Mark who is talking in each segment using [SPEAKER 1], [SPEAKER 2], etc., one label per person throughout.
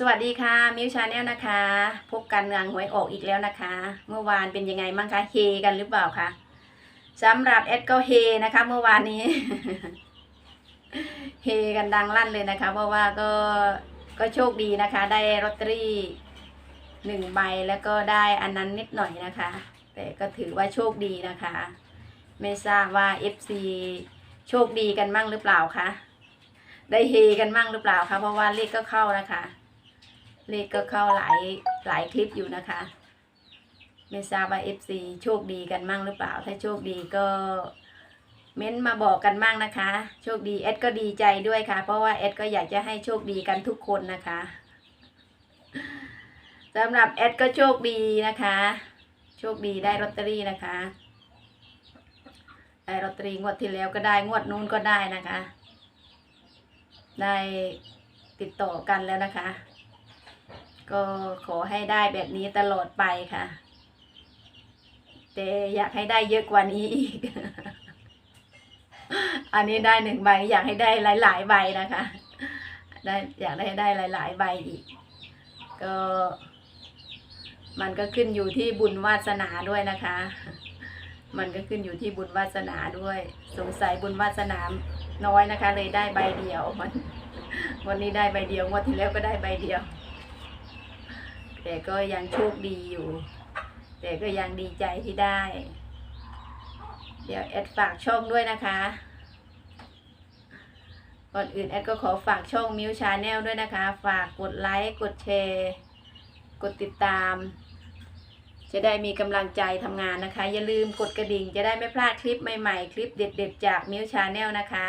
[SPEAKER 1] สวัสดีค่ะมิวชาแนลนะคะ พบกันงานหวยออกอีกแล้วนะคะ เมื่อวานเป็นยังไงบ้างคะเฮกันหรือเปล่าคะสำหรับแอดก็เฮนะคะ เมื่อวานนี้เฮกันดังลั่นเลยนะคะ เพราะว่าก็ก็โชคดีนะคะ ได้ลอตเตอรี่หนึ่งใบแล้วก็ได้อันนั้นนิดหน่อยนะคะ แต่ก็ถือว่าโชคดีนะคะ ไม่ทราบว่า FC โชคดีกันมั่งหรือเปล่าคะได้เฮกันมั่งหรือเปล่าคะเพราะว่าเลขก็เข้านะคะ เลขก็เข้าหลายหลายคลิปอยู่นะคะ ไม่ทราบว่า FC โชคดีกันมั่งหรือเปล่า ถ้าโชคดีก็เม้นต์มาบอกกันมั่งนะคะ โชคดีเอดก็ดีใจด้วยค่ะ เพราะว่าเอดก็อยากจะให้โชคดีกันทุกคนนะคะสำหรับเอดก็โชคดีนะคะ โชคดีได้ลอตเตอรี่นะคะได้ลอตเตอรี่งวดที่แล้วก็ได้งวดนู้นก็ได้นะคะ ได้ติดต่อกันแล้วนะคะ ก็ขอให้ได้แบบนี้ตลอดไปค่ะ แต่อยากให้ได้เยอะกว่านี้อีก อันนี้ได้หนึ่งใบอยากให้ได้หลาย ๆ ใบนะคะ ได้อยากได้ได้หลาย ๆ ใบอีก ก็ มันก็ขึ้นอยู่ที่บุญวาสนาด้วยนะคะ มันก็ขึ้นอยู่ที่บุญวาสนาด้วย สงสัยบุญวาสนาน้อยนะคะ เลยได้ใบเดียวมันวันนี้ได้ใบเดียวงวดที่แล้วก็ได้ใบเดียว แต่ก็ยังโชคดีอยู่ แต่ก็ยังดีใจที่ได้ เดี๋ยวแอดฝากช่องด้วยนะคะ ก่อนอื่นแอดก็ขอฝากช่องมิวชาแนลด้วยนะคะ ฝากกดไลค์กดแชร์ กดติดตาม จะได้มีกำลังใจทำงานนะคะ อย่าลืมกดกระดิ่งจะได้ไม่พลาดคลิปใหม่ๆ คลิปเด็ด ๆ จากมิวชาแนลนะคะ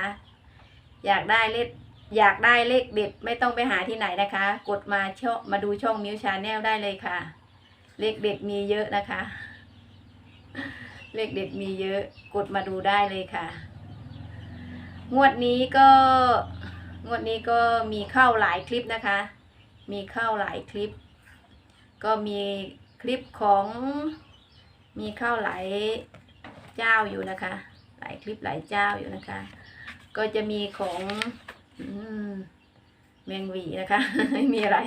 [SPEAKER 1] อยากได้เลข อยากได้เลขเด็ดไม่ต้องไปหาที่ไหนนะคะ กดมาช่องมาดูช่องมิวชาแนลได้เลยค่ะ เลขเด็ดมีเยอะนะคะ เลขเด็ดมีเยอะ กดมาดูได้เลยค่ะ งวดนี้ก็ งวดนี้ก็มีเข้าหลายคลิปนะคะ มีเข้าหลายคลิป ก็มีคลิปของมีเข้าหลายเจ้าอยู่นะคะ หลายคลิปหลายเจ้าอยู่นะคะ ก็จะมีของ แมงวีนะคะ ไม่มีอะไร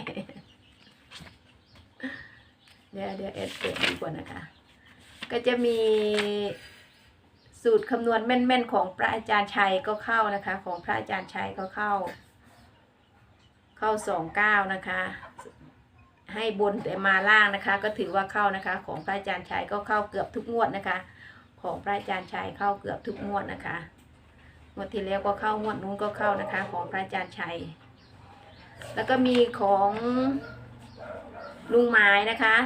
[SPEAKER 1] เดี๋ยวเดี๋ยวเอ็ดเปิดดีกว่านะคะ ก็จะมีสูตรคำนวณแม่นๆของพระอาจารย์ชัยก็เข้านะคะ ของพระอาจารย์ชัยก็เข้า เข้าสองเก้านะคะ ให้บนแต่มาล่างนะคะ ก็ถือว่าเข้านะคะ ของพระอาจารย์ชัยก็เข้าเกือบทุกงวดนะคะ ของพระอาจารย์ชัยเข้าเกือบทุกงวดนะคะ งวดที่แล้วก็เข้างวดนู้นก็เข้านะคะ ของพระอาจารย์ชัย แล้วก็มีของลุงไม้นะคะ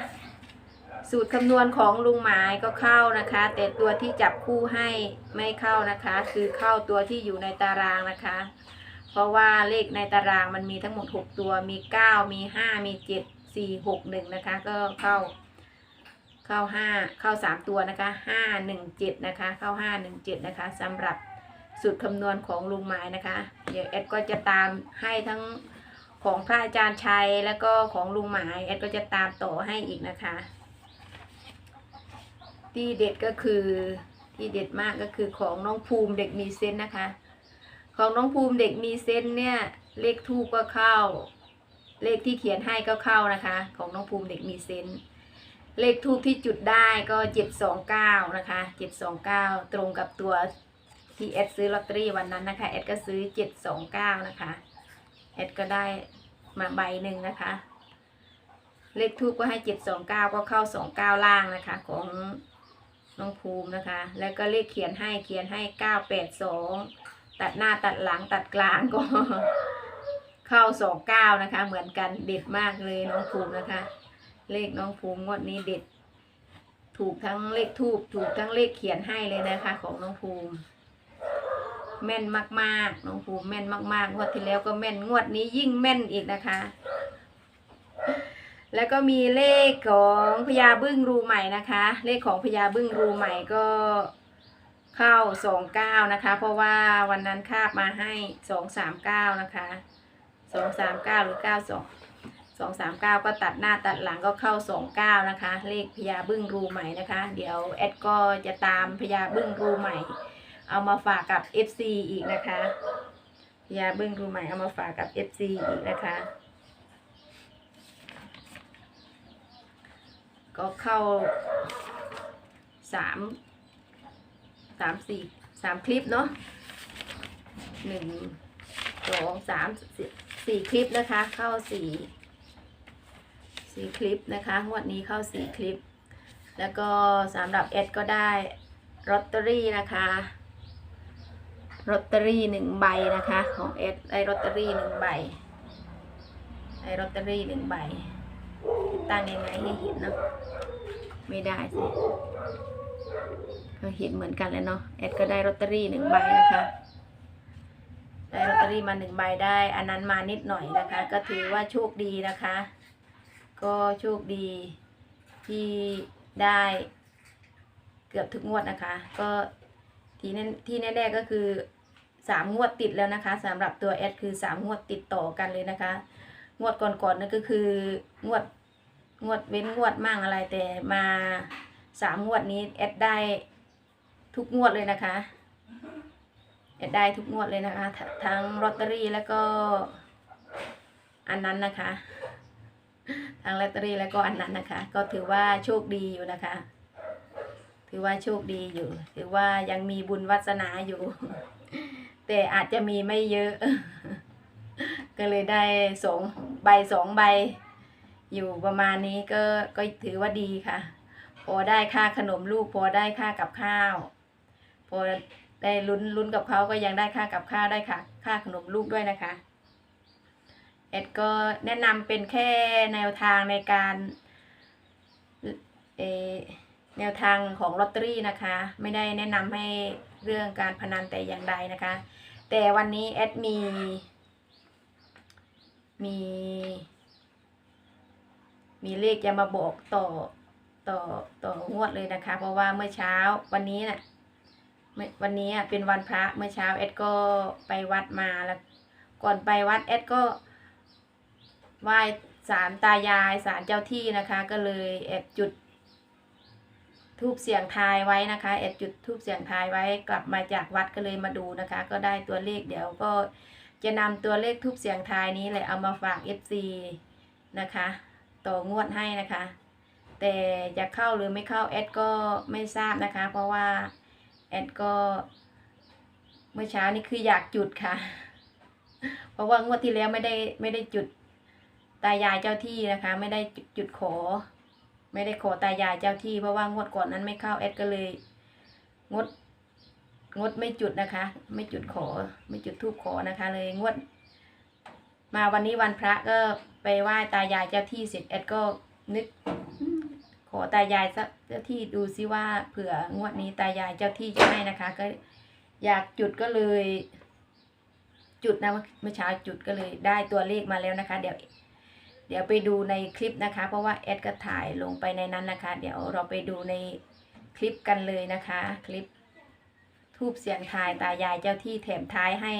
[SPEAKER 1] สูตรคำนวณของลุงหมายก็เข้านะคะ แต่ตัวที่จับคู่ให้ไม่เข้านะคะ คือเข้าตัวที่อยู่ในตารางนะคะ เพราะว่าเลขในตารางมันมีทั้งหมด 6 ตัวมี 9 มี 5 มี 7 4 6 1นะคะ ก็เข้าเข้า 5 เข้า 3 ตัวนะคะ 5 1 7 นะคะ เข้า 5 1 7 นะคะสำหรับ สูตรคำนวณของลุงหมายนะคะ เดี๋ยวแอดก็จะตามให้ทั้งของพระอาจารย์ชัยแล้วก็ของลุงหมายแอดก็จะตามต่อให้อีกนะคะ ที่เด็ดก็คือที่เด็ดมากก็คือของน้องภูมิเด็กมีเซนนะคะ ของน้องภูมิเด็กมีเซนเนี่ยเลขทูปก็เข้า เลขที่เขียนให้ก็เข้านะคะ ของน้องภูมิเด็กมีเซนเลขทูปที่จุดได้ก็เจ็ดสองเก้านะคะเจ็ดสองเก้าตรงกับตัว ที่แอดซื้อลอตเตอรี่วันนั้นนะคะแอดก็ซื้อเจ็ดสองเก้านะคะแอดก็ได้มาใบหนึ่งนะคะ เลขทูปก็ให้เจ็ดสองเก้าก็เข้าสองเก้าล่างนะคะ ของน้องภูมินะคะ แล้วก็เลขเขียนให้เขียนให้เก้าแปดสองตัดหน้าตัดหลังตัดกลางก็ เข้าสองเก้านะคะ เหมือนกันเด็ดมากเลยน้องภูมินะคะ เลขน้องภูมิงวดนี้เด็ด ถูกทั้งเลขทูบถูกทั้งเลขเขียนให้เลยนะคะ ของน้องภูมิ แม่นมากๆน้องภูแม่นมากๆงวดที่แล้วก็แม่นงวดนี้ยิ่งแม่นอีกนะคะ แล้วก็มีเลขของพญาบึ้งรูใหม่นะคะ เลขของพญาบึ้งรูใหม่ก็เข้าสองเก้านะคะ เพราะว่าวันนั้นคาบมาให้สองสามเก้านะคะสองสามเก้าหรือเก้าสองสองสามเก้าก็ตัดหน้าตัดหลังก็เข้าสองเก้านะคะ เลขพญาบึ้งรูใหม่นะคะ เดี๋ยวแอดก็จะตามพญาบึ้งรูใหม่ เอามาฝากกับ FC อีกนะคะยาเบิ้งรูใหม่เอามาฝากกับ FC อีกนะคะ ก็เข้าสามสามสี่สามคลิปเนาะหนึ่งสองสามสี่คลิปนะคะ เข้าสี่สี่คลิปนะคะงวดนี้เข้าสี่คลิป แล้วก็สำหรับเอ็ดก็ได้ลอตเตอรี่นะคะ ลอตเตอรี่หนึ่งใบนะคะ ของเอสได้ลอตเตอรี่หนึ่งใบได้ลอตเตอรี่หนึ่งใบตั้งยังไงให้เห็นเนาะไม่ได้สิก็เห็นเหมือนกันเลยเนาะแอดก็ได้ลอตเตอรี่หนึ่งใบนะคะได้ลอตเตอรี่มาหนึ่งใบได้ อันนั้นมานิดหน่อยนะคะ ก็ถือว่าโชคดีนะคะ ก็โชคดีที่ได้เกือบทุกงวดนะคะ ก็ที่แน่ที่แน่ๆก็คือ สามงวดติดแล้วนะคะสำหรับตัวแอดคือสามงวดติดต่อกันเลยนะคะ งวดก่อนๆนั่นก็คืองวดงวดเว้นงวดมั่งอะไรแต่มาสามงวดนี้แอดได้ทุกงวดเลยนะคะแอดได้ทุกงวดเลยนะคะททั้งลอตเตอรี่แล้วก็อันนั้นนะคะทั้งลอตเตอรี่แล้วก็อันนั้นนะคะ ก็ถือว่าโชคดีอยู่นะคะ ถือว่าโชคดีอยู่ ถือว่ายังมีบุญวาสนาอยู่ แต่อาจจะมีไม่เยอะ ก็เลยได้สองใบสองใบ อยู่ประมาณนี้ก็ก็ถือว่าดีค่ะ พอได้ค่าขนมลูก พอได้ค่ากับข้าว พอได้ลุ้นลุ้นกับเขาก็ยังได้ค่ากับข้าวได้ค่ะ ค่าขนมลูกด้วยนะคะเอ็ดก็แนะนำเป็นแค่แนวทางในการเอแนวทางของลอตเตอรี่นะคะ ไม่ได้แนะนำให้เรื่องการพนันแต่อย่างใดนะคะ แต่วันนี้แอดมี มี มีเลขจะมาบอกต่อต่อต่องวดเลยนะคะ เพราะว่าเมื่อเช้าวันนี้น่ะเมื่อวันนี้อะเป็นวันพระเมื่อเช้าเอ็ดก็ไปวัดมาแล้วก่อนไปวัดเอ็ดก็ไหว้ศาลตายายศาลเจ้าที่นะคะ ก็เลยแอบจุด ทูบเสียงทายไว้นะคะแอบจุดทูบเสียงทายไว้กลับมาจากวัดก็เลยมาดูนะคะ ก็ได้ตัวเลขเดี๋ยวก็จะนำตัวเลขทูบเสียงทายนี้เลยเอามาฝาก FC นะคะต่องวดให้นะคะ แต่จะเข้าหรือไม่เข้าแอดก็ไม่ทราบนะคะ เพราะว่าแอดก็เมื่อเช้านี้คืออยากจุดค่ะ เพราะว่างวดที่แล้วไม่ได้ไม่ได้จุดตายายเจ้าที่นะคะ ไม่ได้จุดจุดขอ ไม่ได้ขอตายายเจ้าที่เพราะว่างวดก่อนนั้นไม่เข้าแอดก็เลย งด งดไม่จุดนะคะ ไม่จุดขอ ไม่จุดทูบขอนะคะ เลยงวด มาวันนี้วันพระก็ไปไหว้ตายายเจ้าที่เสร็จแอดก็นึก ขอตายายเจ้าที่ดูซิว่าเผื่องวดนี้ตายายเจ้าที่จะให้นะคะ ก็อยากจุดก็เลย จุดนะเมื่อเช้าจุดก็เลยได้ตัวเลขมาแล้วนะคะ เดี๋ยว เดี๋ยวไปดูในคลิปนะคะ เพราะว่าแอดก็ถ่ายลงไปในนั้นนะคะ เดี๋ยวเราไปดูในคลิปกันเลยนะคะ คลิปทูบเสียงทายตายายเจ้าที่แถมท้ายให้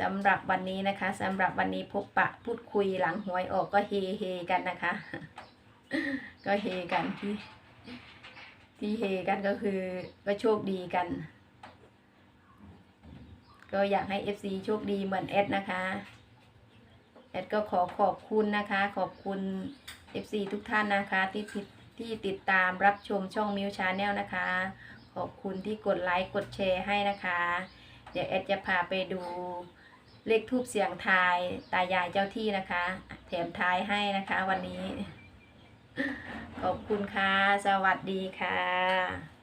[SPEAKER 1] สำหรับวันนี้นะคะสำหรับวันนี้พบปะพูดคุยหลังหวยออกก็เฮเฮกันนะคะ ก็เฮกันที่ที่เฮกันก็คือก็โชคดีกัน ก็อยากให้ FC โชคดีเหมือนแอดนะคะ ดก็ขอขอบคุณนะคะ ขอบคุณ FC ทุกท่านนะคะที่ที่ติดตามรับชมช่องมิวชาแนลนะคะ ขอบคุณที่กดไลค์กดแชร์ให้นะคะ เดี๋ยวแอดจะพาไปดูเลขทูบเสียงทายตายายเจ้าที่นะคะ แถมทายให้นะคะวันนี้ ขอบคุณค่ะ สวัสดีค่ะ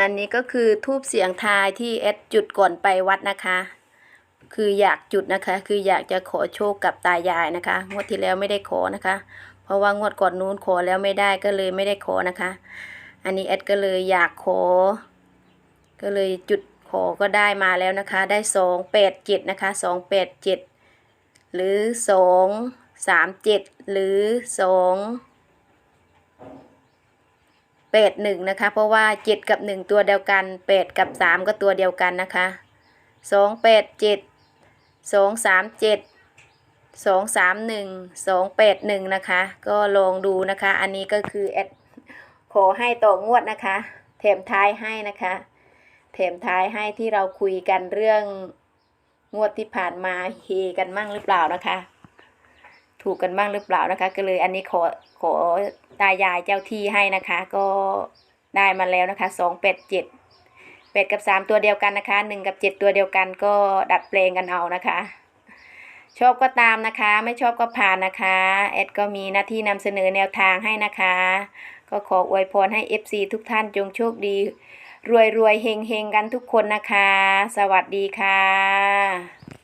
[SPEAKER 1] อันนี้ก็คือทูบเสียงทายที่แอดจุดก่อนไปวัดนะคะ คืออยากจุดนะคะ คืออยากจะขอโชคกับตายายนะคะ งวดที่แล้วไม่ได้ขอนะคะ เพราะว่างวดก่อนนู้นขอแล้วไม่ได้ก็เลยไม่ได้ขอนะคะ อันนี้แอดก็เลยอยากขอ ก็เลยจุดขอก็ได้มาแล้วนะคะ ได้สองแปดเจ็ดนะคะสองแปดเจ็ดหรือสองสามเจ็ดหรือสอง แปดหนึ่งนะคะ เพราะว่าเจ็ดกับหนึ่งตัวเดียวกันแปดกับสามก็ตัวเดียวกันนะคะสองแปดเจ็ดสองสามเจ็ดสองสามหนึ่งสองแปดหนึ่งนะคะ ก็ลองดูนะคะ อันนี้ก็คือแอดขอให้ต่องวดนะคะ แถมท้ายให้นะคะ แถมท้ายให้ที่เราคุยกันเรื่องงวดที่ผ่านมาเฮกันมั่งหรือเปล่านะคะ ถูกกันบ้างหรือเปล่านะคะ ก็เลยอันนี้ขอขอตายายเจ้าที่ให้นะคะ ก็ได้มาแล้วนะคะสองแปดเจ็ดแปดกับสามตัวเดียวกันนะคะหนึ่งกับเจ็ดตัวเดียวกันก็ดัดแปลงกันเอานะคะ ชอบก็ตามนะคะ ไม่ชอบก็ผ่านนะคะแอดก็มีหน้าที่นำเสนอแนวทางให้นะคะ ก็ขออวยพรให้ FC ทุกท่านจงโชคดี รวยรวยเฮงเฮงกันทุกคนนะคะ สวัสดีค่ะ